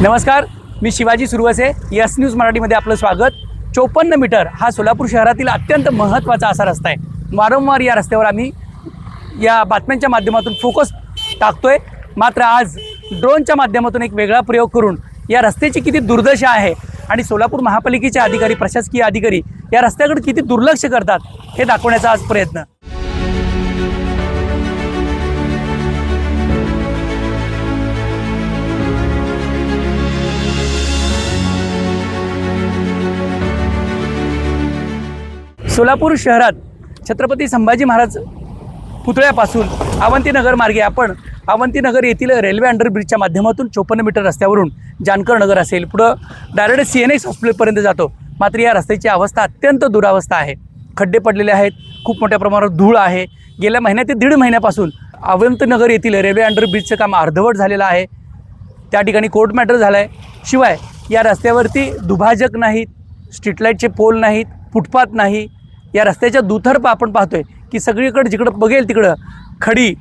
नमस्कार मी Shivaji Suravase yes news मराठीमध्ये आपलं स्वागत. चोपन्न मीटर हा सोलापूर शहरातील अत्यंत महत्त्वाचा असा रस्ता आहे. वारंवार या रस्त्यावर आम्ही या बातम्यांच्या माध्यमातून फोकस टाकतो आहे मात्र आज ड्रोनच्या माध्यमातून एक वेगळा प्रयोग करून या रस्त्याची किती दुर्दशा आहे आणि सोलापूर महापालिकेचे अधिकारी प्रशासकीय अधिकारी या रस्त्याकडे किती दुर्लक्ष करतात हे दाखवण्याचा आज प्रयत्न. सोलापूर शहरात छत्रपती संभाजी महाराज पुतळ्यापासून अवंतीनगर मार्गे आपण अवंतीनगर येथील रेल्वे अंडरब्रिजच्या माध्यमातून चोपन्न मीटर रस्त्यावरून जानकर नगर असेल. पुढं डायरेक्ट सी एन एस हॉस्पिटलपर्यंत जातो. मात्र या रस्त्याची अवस्था अत्यंत दुरावस्था आहे. खड्डे पडलेले आहेत. खूप मोठ्या प्रमाणावर धूळ आहे. गेल्या महिन्या ते दीड महिन्यापासून अवंतनगर येथील रेल्वे अंडरब्रिजचं काम अर्धवट झालेलं आहे. त्या ठिकाणी कोर्ट मॅटर झाला आहे शिवाय या रस्त्यावरती दुभाजक नाहीत स्ट्रीट लाईटचे पोल नाहीत फुटपाथ नाही या रस्त्याच्या दुथर्फ आपण पाहतोय की सगळीकडे जिकडं बघेल तिकडं खडी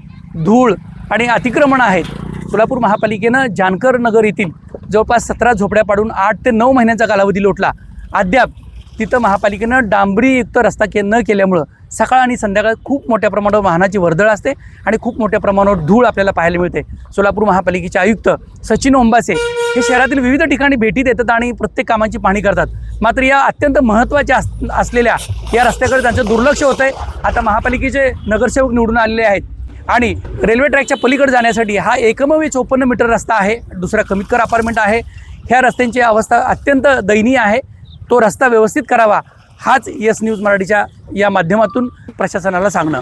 धूळ आणि अतिक्रमण आहेत. सोलापूर महापालिकेनं जानकर नगर येथील जवळपास सतरा झोपड्या पाडून आठ ते नऊ महिन्यांचा कालावधी लोटला. अद्याप तिथं महापालिकेनं डांबरीयुक्त रस्ता के न केल्यामुळं सकाळ आणि संध्याकाळ खूप मोठ्या प्रमाणावर वाहनाची वर्दळ असते आणि खूप मोठ्या प्रमाणावर धूळ आपल्याला पाहायला मिळते. सोलापूर महापालिकेचे आयुक्त सचिन ओंबासे हे शहरातील विविध ठिकाणी भेटी देतात आणि प्रत्येक कामाची पाहणी करतात. मात्र या अत्यंत महत्त्वाच्या अस असलेल्या या रस्त्याकडे त्यांचं दुर्लक्ष होतं आहे आता महापालिकेचे नगरसेवक निवडून आलेले आहेत. आणि रेल्वे ट्रॅकच्या पलीकडे जाण्यासाठी हा एकमेव चोपन्न मीटर रस्ता आहे. दुसरा कमीतकर अपार्टमेंट आहे. ह्या रस्त्यांची अवस्था अत्यंत दयनीय आहे. तो रस्ता व्यवस्थित करावा हाच यस न्यूज मराठीच्या या माध्यमातून प्रशासनाला सांगणं.